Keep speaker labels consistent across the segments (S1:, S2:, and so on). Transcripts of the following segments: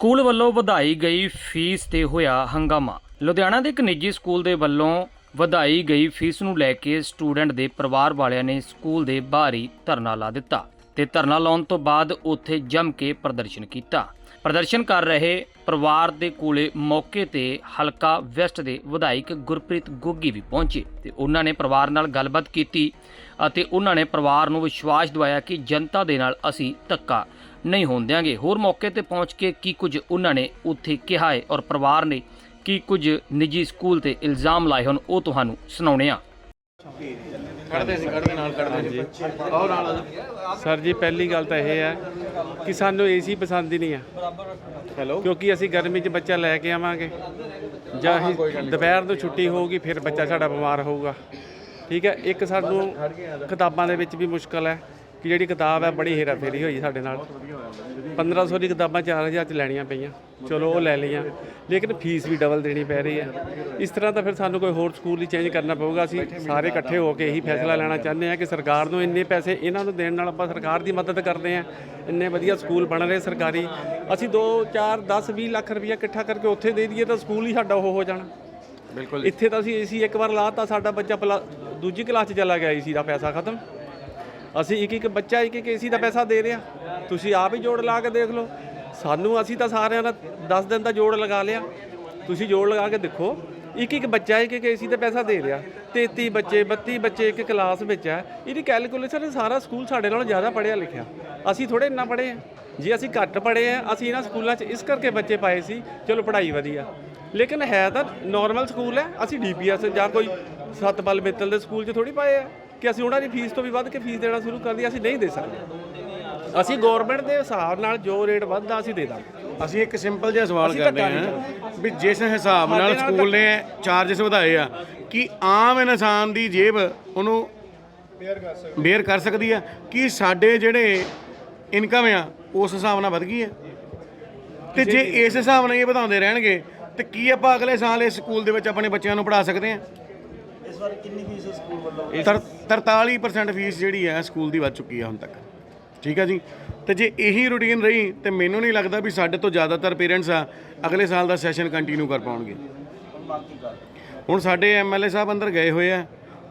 S1: School ਵੱਲੋਂ ਵਧਾਈ ਗਈ ਫੀਸ ਤੇ ਹੋਇਆ ਹੰਗਾਮਾ। ਲੁਧਿਆਣਾ ਦੇ ਇੱਕ ਨਿੱਜੀ ਸਕੂਲ ਦੇ ਵੱਲੋਂ ਵਧਾਈ ਗਈ ਫੀਸ ਨੂੰ ਲੈ ਕੇ ਸਟੂਡੈਂਟ ਦੇ ਪਰਿਵਾਰ ਵਾਲਿਆਂ ਨੇ ਸਕੂਲ ਦੇ ਬਾਹਰ ਹੀ ਧਰਨਾ ਲਾ ਦਿੱਤਾ ਤੇ ਧਰਨਾ ਲਾਉਣ ਤੋਂ ਬਾਅਦ ਉੱਥੇ ਜੰਮ ਕੇ ਪ੍ਰਦਰਸ਼ਨ ਕੀਤਾ। ਪ੍ਰਦਰਸ਼ਨ ਕਰ ਰਹੇ ਪਰਿਵਾਰ ਦੇ ਕੋਲੇ ਮੌਕੇ ਤੇ ਹਲਕਾ ਵੈਸਟ ਦੇ ਵਿਧਾਇਕ ਗੁਰਪ੍ਰੀਤ ਗੋਗੀ ਵੀ ਪਹੁੰਚੇ ਤੇ ਉਹਨਾਂ ਨੇ ਪਰਿਵਾਰ ਨਾਲ ਗੱਲਬਾਤ ਕੀਤੀ ਅਤੇ ਉਹਨਾਂ ਨੇ ਪਰਿਵਾਰ ਨੂੰ ਵਿਸ਼ਵਾਸ ਦਿਵਾਇਆ ਕਿ ਜਨਤਾ ਦੇ ਨਾਲ ਅਸੀਂ ਧੱਕਾ ਨਹੀਂ ਹੋਣ ਦਿਆਂਗੇ। ਹੋਰ ਮੌਕੇ ਤੇ ਪਹੁੰਚ ਕੇ ਕੀ ਕੁਝ ਉਹਨਾਂ ਨੇ ਉੱਥੇ ਕਿਹਾ ਹੈ ਔਰ ਪਰਿਵਾਰ ਨੇ ਕੀ ਕੁਝ ਨਿੱਜੀ ਸਕੂਲ ਤੇ ਇਲਜ਼ਾਮ ਲਾਏ ਹਨ ਉਹ ਤੁਹਾਨੂੰ ਸੁਣਾਉਣੇ ਆ
S2: ਖੜਦੇ ਸੀ ਖੜਦੇ ਨਾਲ ਖੜਦੇ ਸੀ। ਆਓ ਨਾਲ।
S3: ਸਰ ਜੀ ਪਹਿਲੀ ਗੱਲ ਤਾਂ ਇਹ ਹੈ ਕਿ ਸਾਨੂੰ ਏਸੀ ਪਸੰਦ ਹੀ ਨਹੀਂ ਆ।
S2: ਹੈਲੋ?
S3: ਕਿਉਂਕਿ ਅਸੀਂ ਗਰਮੀ 'ਚ ਬੱਚਾ ਲੈ ਕੇ ਆਵਾਂਗੇ। ਜਾਂ ਅਸੀਂ ਦੁਪਹਿਰ ਨੂੰ ਛੁੱਟੀ ਹੋਊਗੀ ਫਿਰ ਬੱਚਾ ਸਾਡਾ ਬਿਮਾਰ ਹੋਊਗਾ। ਠੀਕ ਹੈ ਇੱਕ ਸਾਨੂੰ ਕਿਤਾਬਾਂ ਦੇ ਵਿੱਚ ਵੀ ਮੁਸ਼ਕਲ ਹੈ। ਕਿ ਜਿਹੜੀ ਕਿਤਾਬ ਹੈ ਬੜੀ ਹੇਰਾ ਫੇਰੀ ਹੋਈ ਸਾਡੇ ਨਾਲ। 1500 ਦੀ ਕਿਤਾਬਾਂ 4000 ਚ ਲੈਣੀਆਂ ਪਈਆਂ। ਚਲੋ ਉਹ ਲੈ ਲਈਆਂ। ਲੇਕਿਨ ਫੀਸ ਵੀ ਡਬਲ ਦੇਣੀ ਪੈ ਰਹੀ ਹੈ। ਇਸ ਤਰ੍ਹਾਂ ਤਾਂ ਫਿਰ ਸਾਨੂੰ ਕੋਈ ਹੋਰ ਸਕੂਲ ਹੀ ਚੇਂਜ ਕਰਨਾ ਪਊਗਾ। ਅਸੀਂ ਸਾਰੇ ਇਕੱਠੇ ਹੋ ਕੇ ਇਹੀ ਫੈਸਲਾ ਲੈਣਾ ਚਾਹੁੰਦੇ ਹਾਂ ਕਿ ਸਰਕਾਰ ਨੂੰ ਇੰਨੇ ਪੈਸੇ ਇਹਨਾਂ ਨੂੰ ਦੇਣ ਨਾਲ ਆਪਾਂ ਸਰਕਾਰ ਦੀ ਮਦਦ ਕਰਦੇ ਹਾਂ। ਇੰਨੇ ਵਧੀਆ ਸਕੂਲ ਬਣ ਰਹੇ ਸਰਕਾਰੀ। ਅਸੀਂ 2 4 10 20 ਲੱਖ ਰੁਪਈਆ ਇਕੱਠਾ ਕਰਕੇ ਉੱਥੇ ਦੇ ਦਈਏ ਤਾਂ ਸਕੂਲ ਹੀ ਸਾਡਾ ਉਹ ਹੋ ਜਾਣਾ।
S2: ਬਿਲਕੁਲ
S3: ਇੱਥੇ ਤਾਂ ਅਸੀਂ ਏਸੀ ਇੱਕ ਵਾਰ ਲਾਤਾ ਸਾਡਾ ਬੱਚਾ ਦੂਜੀ ਕਲਾਸ 'ਚ ਚਲਾ ਗਿਆ ਏਸੀ ਦਾ ਪੈਸਾ ਖਤਮ। ਅਸੀਂ ਇੱਕ ਇੱਕ ਬੱਚਾ, ਇੱਕ ਇੱਕ ਏਸੀ ਦਾ ਪੈਸਾ ਦੇ ਰਿਹਾ ਤੁਸੀਂ ਆਪ ਹੀ ਜੋੜ ਲਾ ਕੇ ਦੇਖ ਲਓ। ਸਾਨੂੰ ਅਸੀਂ ਤਾਂ ਸਾਰਿਆਂ ਦਾ 10 ਦਿਨ ਦਾ ਜੋੜ ਲਗਾ ਲਿਆ। ਤੁਸੀਂ ਜੋੜ ਲਗਾ ਕੇ ਦੇਖੋ, ਇੱਕ ਇੱਕ ਬੱਚਾ, ਇੱਕ ਇੱਕ ਏਸੀ ਦਾ ਪੈਸਾ ਦੇ ਰਿਹਾ। 33 ਬੱਚੇ 32 ਬੱਚੇ ਇੱਕ ਕਲਾਸ ਵਿੱਚ ਹੈ। ਇਹਦੀ ਕੈਲਕੂਲੇਸ਼ਨ ਸਾਰਾ ਸਕੂਲ ਸਾਡੇ ਨਾਲੋਂ ਜ਼ਿਆਦਾ ਪੜ੍ਹਿਆ ਲਿਖਿਆ। ਅਸੀਂ ਥੋੜੇ ਇੰਨਾ ਪੜ੍ਹੇ ਆ ਜੇ ਅਸੀਂ ਘੱਟ ਪੜ੍ਹੇ ਆ ਅਸੀਂ ਇਹਨਾਂ ਸਕੂਲਾਂ 'ਚ ਇਸ ਕਰਕੇ ਬੱਚੇ ਪਾਏ ਸੀ। ਚਲੋ ਪੜ੍ਹਾਈ ਵਧੀਆ। ਲੇਕਿਨ ਹੈ ਤਾਂ ਨਾਰਮਲ ਸਕੂਲ ਹੈ। ਅਸੀਂ ਡੀਪੀਐਸ ਜਾਂ ਕੋਈ ਸਤਪਾਲ ਮਿੱਤਲ ਦੇ ਸਕੂਲ 'ਚ ਥੋੜੀ ਪਾਏ ਆ। ਕਿ ਅਸੀਂ ਉਹਨਾਂ ਦੀ ਫੀਸ ਤੋਂ ਵੀ ਵੱਧ ਕੇ ਫੀਸ ਦੇਣਾ ਸ਼ੁਰੂ ਕਰ ਦਈਏ ਅਸੀਂ ਨਹੀਂ ਦੇ ਸਕਦੇ। ਅਸੀਂ ਗਵਰਨਮੈਂਟ ਦੇ ਹਿਸਾਬ ਨਾਲ ਜੋ ਰੇਟ ਵੱਧਦਾ ਅਸੀਂ ਦੇ ਦਾਂਗੇ।
S2: ਅਸੀਂ ਇੱਕ ਸਿੰਪਲ ਜਿਹਾ ਸਵਾਲ
S3: ਧੱਕਾ ਨਹੀਂ
S2: ਹਾਂ ਵੀ ਜਿਸ ਹਿਸਾਬ ਨਾਲ ਸਕੂਲ ਨੇ ਚਾਰजेस ਵਧਾਏ ਆ ਕਿ ਆਮ ਇਨਸਾਨ ਦੀ ਜੇਬ ਉਹਨੂੰ ਬੇਅਰ ਕਰ ਸਕਦੀ ਆ? ਕਿ ਸਾਡੇ ਜਿਹੜੇ ਇਨਕਮ ਆ ਉਸ ਹਿਸਾਬ ਨਾਲ ਵਧ ਗਈ ਹੈ ਤੇ ਜੇ ਇਸ ਹਿਸਾਬ ਨਾਲ ਇਹ ਵਧਾਉਂਦੇ ਰਹਿਣਗੇ ਤੇ ਕੀ ਆਪਾਂ ਅਗਲੇ ਸਾਲ ਇਸ ਸਕੂਲ ਦੇ ਵਿੱਚ ਆਪਣੇ ਬੱਚਿਆਂ ਨੂੰ ਪੜ੍ਹਾ ਸਕਦੇ ਹਾਂ ਕਿੰਨੀ ਫੀਸ ਸਕੂਲ ਵੱਲੋਂ? 43% ਫੀਸ ਜਿਹੜੀ ਹੈ ਸਕੂਲ ਦੀ ਵੱਧ ਚੁੱਕੀ ਹੈ ਹੁਣ ਤੱਕ। ਠੀਕ ਹੈ ਜੀ? ਤੇ ਜੇ ਇਹੀ ਰੂਟੀਨ ਰਹੀ ਤੇ ਮੈਨੂੰ ਨਹੀਂ ਲੱਗਦਾ ਵੀ ਸਾਡੇ ਤੋਂ ਜ਼ਿਆਦਾਤਰ ਪੇਰੈਂਟਸ ਆ ਅਗਲੇ ਸਾਲ ਦਾ ਸੈਸ਼ਨ ਕੰਟੀਨਿਊ ਕਰ ਪਾਉਣਗੇ। ਹੁਣ ਸਾਡੇ ਐਮਐਲਏ ਸਾਹਿਬ ਅੰਦਰ ਗਏ ਹੋਏ ਆ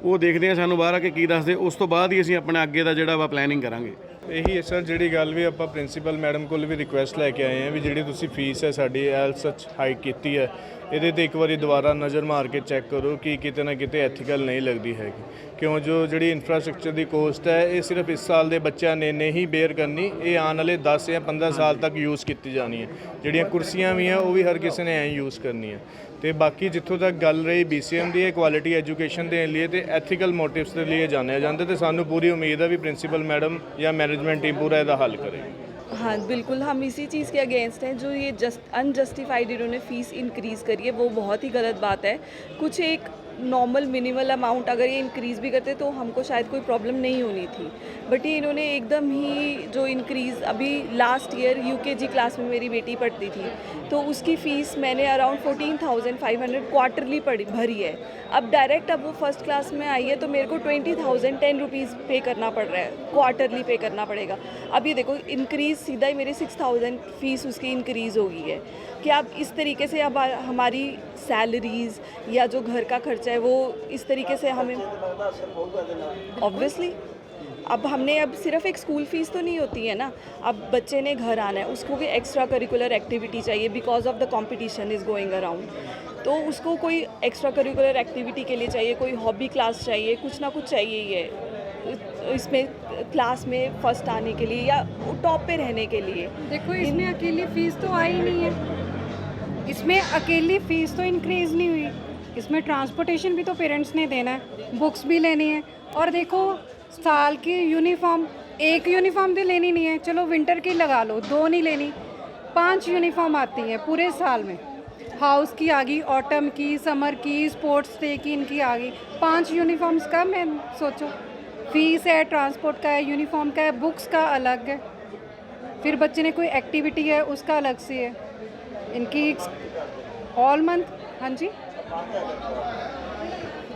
S2: ਉਹ ਦੇਖਦੇ ਆ ਸਾਨੂੰ ਬਾਹਰ ਆ ਕੇ ਕੀ ਦੱਸਦੇ ਉਸ ਤੋਂ ਬਾਅਦ ਹੀ ਅਸੀਂ ਆਪਣਾ ਅੱਗੇ ਦਾ ਜਿਹੜਾ ਵਾ ਪਲੈਨਿੰਗ ਕਰਾਂਗੇ।
S4: ਇਹੀ ਇਸ ਸਰ ਜਿਹੜੀ ਗੱਲ ਵੀ ਆਪਾਂ ਪ੍ਰਿੰਸੀਪਲ ਮੈਡਮ ਕੋਲ ਵੀ ਰਿਕੁਐਸਟ ਲੈ ਕੇ ਆਏ ਹਾਂ ਵੀ ਜਿਹੜੀ ਤੁਸੀਂ ਫੀਸ ਹੈ ਸਾਡੀ ਐਲ ਸੱਚ ਹਾਈਕ ਕੀਤੀ ਹੈ, ਇਹਦੇ ਤੇ ਇੱਕ ਵਾਰੀ ਦੁਬਾਰਾ ਨਜ਼ਰ ਮਾਰ ਕੇ ਚੈੱਕ ਕਰੋ ਕਿ ਕਿਤੇ ਨਾ ਕਿਤੇ ਐਥੀਕਲ ਨਹੀਂ ਲੱਗਦੀ ਹੈਗੀ। ਕਿਉਂ ਜੋ ਜਿਹੜੀ ਇਨਫਰਾਸਟ੍ਰਕਚਰ ਦੀ ਕੋਸਟ ਹੈ, ਇਹ ਸਿਰਫ ਇਸ ਸਾਲ ਦੇ ਬੱਚਿਆਂ ਨੇ ਨਹੀਂ ਬੇਅਰ ਕਰਨੀ, ਇਹ ਆਉਣ ਵਾਲੇ 10 ਜਾਂ 15 ਸਾਲ ਤੱਕ ਯੂਜ਼ ਕੀਤੀ ਜਾਣੀ ਹੈ। ਜਿਹੜੀਆਂ ਕੁਰਸੀਆਂ ਵੀ ਆ, ਉਹ ਵੀ ਹਰ ਕਿਸੇ ਨੇ ਐਂ ਯੂਜ਼ ਕਰਨੀ ਹੈ ਤੇ ਬਾਕੀ ਜਿੱਥੋਂ ਤੱਕ ਗੱਲ ਰਹੀ BCM ਦੀ ਇਹ ਕੁਆਲਿਟੀ ਐਜੂਕੇਸ਼ਨ ਦੇਣ ਲਈ ਤੇ ਐਥੀਕਲ ਮੋਟਿਵਸ ਦੇ ਲਈ ਜਾਣਿਆ ਜਾਂਦਾ ਤੇ ਸਾਨੂੰ ਪੂਰੀ ਉਮੀਦ ਹੈ ਵੀ ਪ੍ਰਿੰਸੀਪਲ ਮੈਡਮ ਜਾਂ ਮੈਨੇਜਮੈਂਟ ਟੀਮ ਪੂਰਾ ਇਹਦਾ ਹੱਲ ਕਰੇਗੀ
S5: हाँ बिल्कुल हम इसी चीज़ के अगेंस्ट हैं जो ये जस्ट अनजस्टिफाइड इन्होंने फ़ीस इंक्रीज़ करी है वो बहुत ही गलत बात है कुछ एक नॉर्मल मिनिमल अमाउंट अगर ये इंक्रीज़ भी करते तो हमको शायद कोई प्रॉब्लम नहीं होनी थी। बट ये इन्होंने एकदम ही जो इंक्रीज़ अभी लास्ट ईयर यूकेजी क्लास में मेरी बेटी पढ़ती थी तो उसकी फ़ीस मैंने around fourteen thousand five hundred quarterly पढ़ी, भरी है। अब डायरेक्ट अब वो फ़र्स्ट क्लास में आई है तो मेरे को ट्वेंटी थाउज़ेंड टेन रुपीज़ पे करना पड़ रहा है क्वार्टरली पे करना पड़ेगा। अब ये देखो इंक्रीज़ सीधा ही मेरी सिक्स थाउज़ेंड फ़ीस उसकी इंक्रीज़ हो गई है। कि आप इस तरीके से अब हमारी सैलरीज या जो घर का खर्चा है वो इस तरीके से हमें ऑब्वियसली अब हमने, अब सिर्फ़ एक स्कूल फ़ीस तो नहीं होती है ना? अब बच्चे ने घर आना है, उसको भी एक्स्ट्रा करिकुलर एक्टिविटी चाहिए because of the competition is going around तो उसको कोई एक्स्ट्रा करिकुलर एक्टिविटी के लिए चाहिए, कोई हॉबी क्लास चाहिए, कुछ ना कुछ चाहिए ही है इसमें क्लास में फ़र्स्ट आने के लिए या टॉप पे रहने के लिए।
S6: देखो, इसमें अकेली फ़ीस तो आई नहीं है। इसमें अकेली फ़ीस तो इंक्रीज नहीं हुई। इसमें ट्रांसपोर्टेशन भी तो पेरेंट्स ने देना है बुक्स भी लेनी है। और देखो, साल की यूनिफॉर्म एक यूनिफॉर्म भी लेनी नहीं है। चलो विंटर की लगा लो, दो नहीं लेनी, पाँच यूनिफॉर्म आती हैं पूरे साल में। हाउस की आ गई ऑटम की समर की स्पोर्ट्स डे की, इनकी आ गई पाँच यूनिफॉर्म्स का मैं सोचो। फ़ीस है ट्रांसपोर्ट का है यूनिफॉर्म का है बुक्स का अलग है। फिर बच्चे ने कोई एक्टिविटी है, उसका अलग से है। इनकी ऑल मंथ हाँ जी?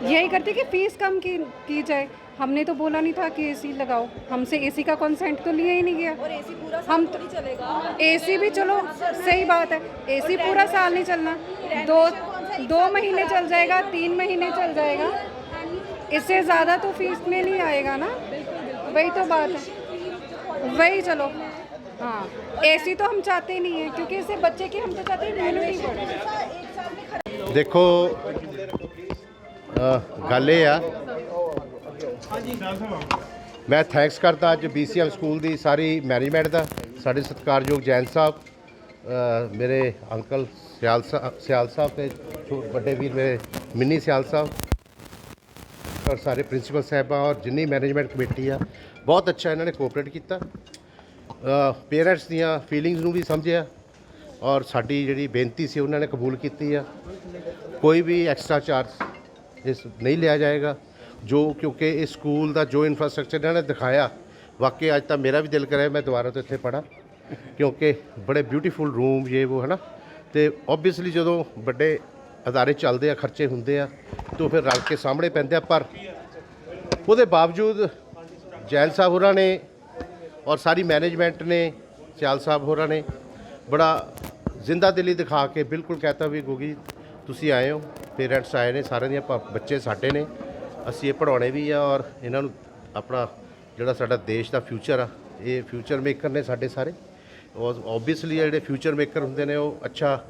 S6: यही करते कि फ़ीस कम की की जाए। हमने तो बोला नहीं था कि एसी लगाओ। हमसे एसी का कंसेंट तो लिया ही नहीं गया। और एसी पूरा हम तो चलेगा। एसी भी चलो सही बात है। एसी पूरा साल नहीं चलना। दो दो महीने चल जाएगा तीन महीने चल जाएगा। इससे ज़्यादा तो फ़ीस में नहीं आएगा ना? वही तो बात है। वही चलो। हाँ। एसी तो हम चाहते नहीं है क्योंकि इससे बच्चे की हम तो चाहते हैं इम्यूनिटी बढ़े।
S7: ਦੇਖੋ ਗੱਲ ਇਹ ਆ। ਮੈਂ ਥੈਂਕਸ ਕਰਦਾ ਅੱਜ BCM ਸਕੂਲ ਦੀ ਸਾਰੀ ਮੈਨੇਜਮੈਂਟ ਦਾ, ਸਾਡੇ ਸਤਿਕਾਰਯੋਗ ਜੈਨ ਸਾਹਿਬ ਮੇਰੇ ਅੰਕਲ ਸਿਆਲ ਸਾਹਿਬ ਸਿਆਲ ਸਾਹਿਬ ਤੇ ਵੱਡੇ ਵੀਰ ਮੇਰੇ ਮਿੰਨੀ ਸਿਆਲ ਸਾਹਿਬ, ਔਰ ਸਾਰੇ ਪ੍ਰਿੰਸੀਪਲ ਸਾਹਿਬਾਂ ਔਰ ਜਿੰਨੀ ਮੈਨੇਜਮੈਂਟ ਕਮੇਟੀ ਆ, ਬਹੁਤ ਅੱਛਾ ਇਹਨਾਂ ਨੇ ਕੋਆਪਰੇਟ ਕੀਤਾ। ਪੇਰੈਂਟਸ ਦੀਆਂ ਫੀਲਿੰਗਸ ਨੂੰ ਵੀ ਸਮਝਿਆ। ਔਰ ਸਾਡੀ ਜਿਹੜੀ ਬੇਨਤੀ ਸੀ ਉਹਨਾਂ ਨੇ ਕਬੂਲ ਕੀਤੀ ਆ। ਕੋਈ ਵੀ ਐਕਸਟਰਾ ਚਾਰਜ ਇਸ ਨਹੀਂ ਲਿਆ ਜਾਏਗਾ। ਜੋ ਕਿਉਂਕਿ ਇਹ ਸਕੂਲ ਦਾ ਜੋ ਇਨਫਰਾਸਟ੍ਰਕਚਰ ਇਹਨਾਂ ਨੇ ਦਿਖਾਇਆ, ਵਾਕਈ ਅੱਜ ਤਾਂ ਮੇਰਾ ਵੀ ਦਿਲ ਕਰਿਆ ਮੈਂ ਦੁਬਾਰਾ ਤੋਂ ਇੱਥੇ ਪੜਾਂ ਕਿਉਂਕਿ ਬੜੇ ਬਿਊਟੀਫੁਲ ਰੂਮ ਇਹ ਉਹ, ਹਨਾ? ਤੇ ਓਬਵੀਅਸਲੀ ਜਦੋਂ ਵੱਡੇ ਅਦਾਰੇ ਚੱਲਦੇ ਆ, ਖਰਚੇ ਹੁੰਦੇ ਆ, ਤਾਂ ਫਿਰ ਰਲ ਕੇ ਸਾਹਮਣੇ ਪੈਂਦੇ ਆ, ਪਰ ਉਹਦੇ ਬਾਵਜੂਦ ਜੈਲ ਸਾਹਿਬ ਹੋਰਾਂ ਨੇ ਔਰ ਸਾਰੀ ਮੈਨੇਜਮੈਂਟ ਨੇ, ਸਿਆਲ ਸਾਹਿਬ ਹੋਰਾਂ ਨੇ ਬੜਾ ਜ਼ਿੰਦਾ ਦਿਲੀ ਦਿਖਾ ਕੇ ਬਿਲਕੁਲ ਕਹਤਾ ਵੀ ਗੋਗੀ, ਤੁਸੀਂ ਆਏ ਹੋ, ਪੇਰੈਂਟਸ ਆਏ ਨੇ, ਸਾਰਿਆਂ ਦੀਆਂ ਪ- ਬੱਚੇ ਸਾਡੇ ਨੇ, ਅਸੀਂ ਇਹ ਪੜਾਉਣੇ ਵੀ ਆ ਔਰ ਇਹਨਾਂ ਨੂੰ ਆਪਣਾ ਜਿਹੜਾ ਸਾਡਾ ਦੇਸ਼ ਦਾ ਫਿਊਚਰ ਆ, ਇਹ ਫਿਊਚਰ ਮੇਕਰ ਨੇ ਸਾਡੇ ਸਾਰੇ। ਔਰ ਓਬਵੀਅਸਲੀ ਜਿਹੜੇ ਫਿਊਚਰ ਮੇਕਰ ਹੁੰਦੇ ਨੇ, ਉਹ ਅੱਛਾ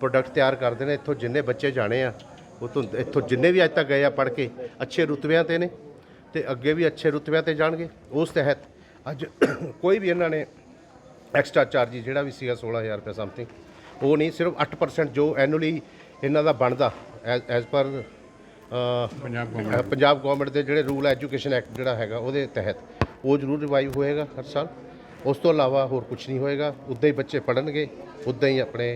S7: ਪ੍ਰੋਡਕਟ ਤਿਆਰ ਕਰਦੇ ਨੇ, ਇੱਥੋਂ ਜਿੰਨੇ ਬੱਚੇ ਜਾਣੇ ਆ, ਉਹ ਤੋਂ ਇੱਥੋਂ ਜਿੰਨੇ ਵੀ ਅੱਜ ਤੱਕ ਗਏ ਆ ਪੜ੍ਹ ਕੇ, ਅੱਛੇ ਰੁਤਬਿਆਂ ਤੇ ਨੇ ਤੇ ਅੱਗੇ ਵੀ ਅੱਛੇ ਰੁਤਬਿਆਂ ਤੇ ਜਾਣਗੇ। ਉਸ ਤਹਿਤ ਅੱਜ ਕੋਈ ਵੀ ਇਹਨਾਂ ਨੇ ਐਕਸਟਰਾ ਚਾਰਜ ਜਿਹੜਾ ਵੀ ਸੀਗਾ 16000 ਰੁਪਏ ਸਮਥਿੰਗ ਉਹ ਨਹੀਂ ਸਿਰਫ 8% ਜੋ ਐਨੂਅਲੀ ਇਹਨਾਂ ਦਾ ਬਣਦਾ as per Punjab government Punjab government ਦੇ ਜਿਹੜੇ ਰੂਲ ਐਜੂਕੇਸ਼ਨ ਐਕਟ ਜਿਹੜਾ ਹੈਗਾ ਉਹਦੇ ਤਹਿਤ ਉਹ ਜ਼ਰੂਰ ਰਿਵਾਈਵ ਹੋਏਗਾ ਹਰ ਸਾਲ। ਉਸ ਤੋਂ ਇਲਾਵਾ ਹੋਰ ਕੁਝ ਨਹੀਂ ਹੋਏਗਾ ਉੱਦਾਂ ਹੀ ਬੱਚੇ ਪੜਨਗੇ ਉੱਦਾਂ ਹੀ ਆਪਣੇ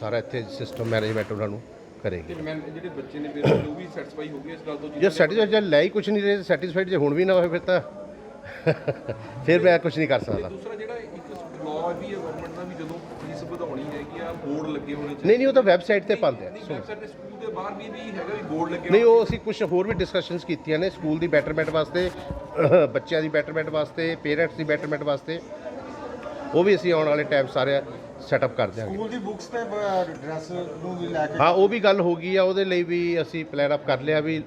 S7: ਸਾਰਾ ਇੱਥੇ ਸਿਸਟਮ ਮੈਨੇਜਮੈਂਟ ਉਹਨਾਂ ਨੂੰ ਕਰੇਗੀ।
S8: ਮੈਂ ਜਿਹੜੇ ਬੱਚੇ ਨੇ ਫਿਰ ਉਹ ਵੀ ਸੈਟੀਸਫਾਈ ਹੋ ਗਏ ਇਸ ਗੱਲ ਤੋਂ?
S7: ਜੇ ਸੈਟੀਸਫਾਈਡ ਜੇ ਲੈ ਹੀ ਕੁਝ ਨਹੀਂ ਰਹੇ ਸੈਟੀਸਫਾਈਡ ਜੇ ਹੁਣ ਵੀ ਨਾ ਹੋਏ ਫਿਰ ਤਾਂ ਫਿਰ ਮੈਂ ਕੁਝ ਨਹੀਂ ਕਰ ਸਕਦਾ।
S8: ਦੂਸਰਾ ਜਿਹੜਾ ਲਾਅ ਵੀ ਹੈ ਗਵਰਨਮੈਂਟ ਦਾ ਵੀ ਜਦੋਂ ਫੀਸ ਵਧਾਉਣੀ ਹੈਗੀ ਆ ਬੋਰਡ ਲੱਗੇ ਹੋਣੇ ਚਾਹੀਦੇ
S7: ਨਹੀਂ ਨਹੀਂ ਉਹ ਤਾਂ ਵੈਬਸਾਈਟ ਤੇ ਪਾਉਂਦੇ ਆ ਸੁਣੋ।
S8: ਵੈਬਸਾਈਟ ਤੇ ਸਕੂਲ ਦੇ ਬਾਹਰ ਵੀ ਵੀ ਹੈਗਾ ਵੀ ਬੋਰਡ ਲੱਗੇ
S7: ਨਹੀਂ ਉਹ ਅਸੀਂ ਕੁਝ ਹੋਰ ਵੀ ਡਿਸਕਸ਼ਨਸ ਕੀਤੀਆਂ ਨੇ ਸਕੂਲ ਦੀ ਬੈਟਰਮੈਂਟ ਵਾਸਤੇ ਬੱਚਿਆਂ ਦੀ ਬੈਟਰਮੈਂਟ ਵਾਸਤੇ ਪੇਰੈਂਟਸ ਦੀ ਬੈਟਰਮੈਂਟ ਵਾਸਤੇ। ਉਹ ਵੀ ਅਸੀਂ ਆਉਣ ਵਾਲੇ ਟਾਈਮ ਸਾਰੇ ਸੈਟਅਪ ਕਰ ਦਿਆਂਗੇ
S9: ਸਕੂਲ ਦੀ ਬੁੱਕਸ ਤੇ ਡਰੈਸ ਨੂੰ ਵੀ ਲੈ ਕੇ
S7: ਹਾਂ ਉਹ ਵੀ ਗੱਲ ਹੋ ਗਈ ਆ ਉਹਦੇ ਲਈ ਵੀ ਅਸੀਂ ਪਲਾਨ ਅਪ ਕਰ ਲਿਆ ਵੀ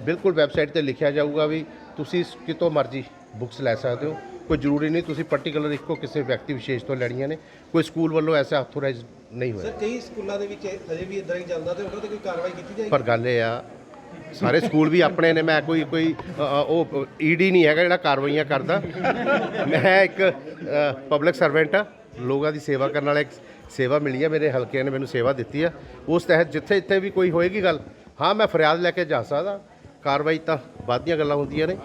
S7: ਬਿਲਕੁਲ ਵੈਬਸਾਈਟ ਤੇ ਲਿਖਿਆ ਜਾਊਗਾ ਵੀ ਤੁਸੀਂ ਕਿਤੋਂ ਮਰਜ਼ੀ ਬੁੱਕਸ ਲੈ ਸਕਦੇ ਹੋ। ਕੋਈ ਜ਼ਰੂਰੀ ਨਹੀਂ ਤੁਸੀਂ ਪਾਰਟਿਕੂਲਰ ਇੱਕੋ ਕਿਸੇ ਵਿਅਕਤੀ ਵਿਸ਼ੇਸ਼ ਤੋਂ ਲੈਣੀਆਂ ਨੇ ਕੋਈ ਸਕੂਲ ਵੱਲੋਂ ਐਸਾ ਆਥੋਰਾਈਜ਼ ਨਹੀਂ ਹੋਇਆ।
S9: ਕਈ ਸਕੂਲਾਂ ਦੇ ਵਿੱਚ ਅਜੇ ਵੀ ਇਦਾਂ ਹੀ ਚੱਲਦਾ ਤੇ ਉਹਨਾਂ ਤੇ ਕੋਈ ਕਾਰਵਾਈ ਕੀਤੀ ਜਾਏਗੀ?
S7: ਪਰ ਗੱਲ ਇਹ ਆ ਸਾਰੇ ਸਕੂਲ ਵੀ ਆਪਣੇ ਨੇ ਮੈਂ ਕੋਈ ਕੋਈ ਉਹ ਈਡੀ ਨਹੀਂ ਹੈਗਾ ਜਿਹੜਾ ਕਾਰਵਾਈਆਂ ਕਰਦਾ। ਮੈਂ ਇੱਕ ਪਬਲਿਕ ਸਰਵੈਂਟ ਆ ਲੋਕਾਂ ਦੀ ਸੇਵਾ ਕਰਨ ਵਾਲਾ ਇੱਕ ਸੇਵਾ ਮਿਲੀ ਆ ਮੇਰੇ ਹਲਕੇ ਨੇ ਮੈਨੂੰ ਸੇਵਾ ਦਿੱਤੀ ਆ। ਉਸ ਤਹਿਤ ਜਿੱਥੇ ਜਿੱਥੇ ਵੀ ਕੋਈ ਹੋਏਗੀ ਗੱਲ ਹਾਂ ਮੈਂ ਫਰਿਆਦ ਲੈ ਕੇ ਜਾ ਸਕਦਾ ਕਾਰਵਾਈ ਤਾਂ ਬਾਅਦ ਦੀਆਂ ਗੱਲਾਂ ਹੁੰਦੀਆਂ ਨੇ।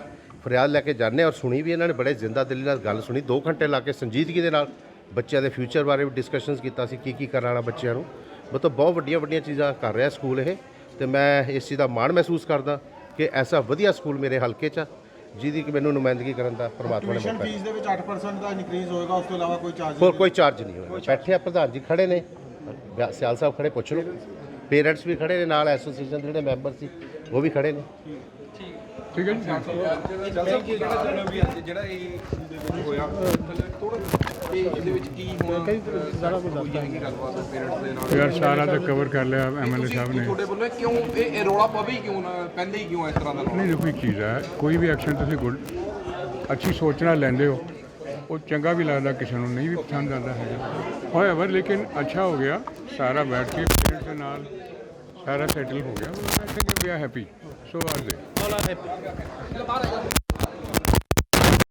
S7: ਫਰਿਆਦ ਲੈ ਕੇ ਜਾਂਦੇ ਔਰ ਸੁਣੀ ਵੀ ਇਹਨਾਂ ਨੇ ਬੜੇ ਜ਼ਿੰਦਾ ਦਿਲੀ ਨਾਲ ਗੱਲ ਸੁਣੀ। 2 ਘੰਟੇ ਲਾ ਕੇ ਸੰਜੀਦਗੀ ਦੇ ਨਾਲ ਬੱਚਿਆਂ ਦੇ ਫਿਊਚਰ ਬਾਰੇ ਵੀ ਡਿਸਕਸ਼ਨਸ ਕੀਤਾ ਸੀ ਕੀ ਕੀ ਕਰਨ ਵਾਲਾ ਬੱਚਿਆਂ ਨੂੰ। ਮਤਲਬ ਬਹੁਤ ਵੱਡੀਆਂ ਵੱਡੀਆਂ ਚੀਜ਼ਾਂ ਕਰ ਰਿਹਾ ਸਕੂਲ ਇਹ ਤੇ ਮੈਂ ਇਸ ਚੀਜ਼ ਦਾ ਮਾਣ ਮਹਿਸੂਸ ਕਰਦਾ ਕਿ ਐਸਾ ਵਧੀਆ ਸਕੂਲ ਮੇਰੇ ਹਲਕੇ 'ਚ ਆ, ਜਿਹਦੀ ਕਿ ਮੈਨੂੰ ਨੁਮਾਇੰਦਗੀ ਕਰਨ ਦਾ ਪ੍ਰਮਾਤਮਾ ਨੇ ਮੌਕਾ
S9: ਫੀਸ ਦੇ ਵਿੱਚ 8% ਦਾ ਇਨਕਰੀਜ਼ ਹੋਏਗਾ ਉਸ ਤੋਂ ਇਲਾਵਾ ਕੋਈ ਚਾਰਜ
S7: ਹੋਰ ਕੋਈ ਚਾਰਜ ਨਹੀਂ ਹੋਏਗਾ। ਬੈਠੇ ਆ ਪ੍ਰਧਾਨ ਜੀ ਖੜੇ ਨੇ ਸਿਆਲ ਸਾਹਿਬ ਖੜੇ ਪੁੱਛ ਲਓ। ਪੇਰੈਂਟਸ ਵੀ ਖੜੇ ਨੇ ਨਾਲ ਐਸੋਸੀਏਸ਼ਨ ਦੇ ਜਿਹੜੇ ਮੈਂਬਰ ਸੀ ਉਹ ਵੀ ਖੜੇ ਨੇ।
S8: ਜਿਹੜਾ ਇਹ ਦੇ ਵਿੱਚ ਹੋਇਆ ਥੋੜਾ ਇਹ ਇਹਦੇ ਵਿੱਚ ਕੀ ਹੁਣ ਹੋਈ ਹੈਗੀ ਗੱਲਬਾਤ ਪੇਰੈਂਟਸ ਦੇ ਨਾਲ
S10: ਯਾਰ ਸਾਰਾ ਤਾਂ ਕਵਰ ਕਰ ਲਿਆ ਐਮਐਲਏ ਸਾਹਿਬ ਨੇ।
S8: ਤੁਹਾਡੇ ਵੱਲੋਂ ਕਿਉਂ ਇਹ ਇਹ ਰੌਲਾ ਪਵੇ ਹੀ ਕਿਉਂ ਨਾ ਪੈਂਦੇ ਹੀ ਕਿਉਂ ਇਸ ਤਰ੍ਹਾਂ ਦਾ
S10: ਨਹੀਂ ਦੇਖੋ ਇੱਕ ਚੀਜ਼ ਹੈ ਕੋਈ ਵੀ ਐਕਸ਼ਨ ਤੁਸੀਂ ਗੁੱਡ ਅੱਛੀ ਸੋਚ ਨਾਲ ਲੈਂਦੇ ਹੋ ਉਹ ਚੰਗਾ ਵੀ ਲੱਗਦਾ ਕਿਸੇ ਨੂੰ ਨਹੀਂ ਵੀ ਪਸੰਦ ਆਉਂਦਾ ਹੈਗਾ। ਹੋਇਆਵਰ ਲੇਕਿਨ ਅੱਛਾ ਹੋ ਗਿਆ ਸਾਰਾ ਬੈਠ ਕੇ ਪੇਰੈਂਟਸ ਦੇ ਨਾਲ ਸਾਰਾ ਸੈਟਲ ਹੋ ਗਿਆ। I think we happy so are they dólares.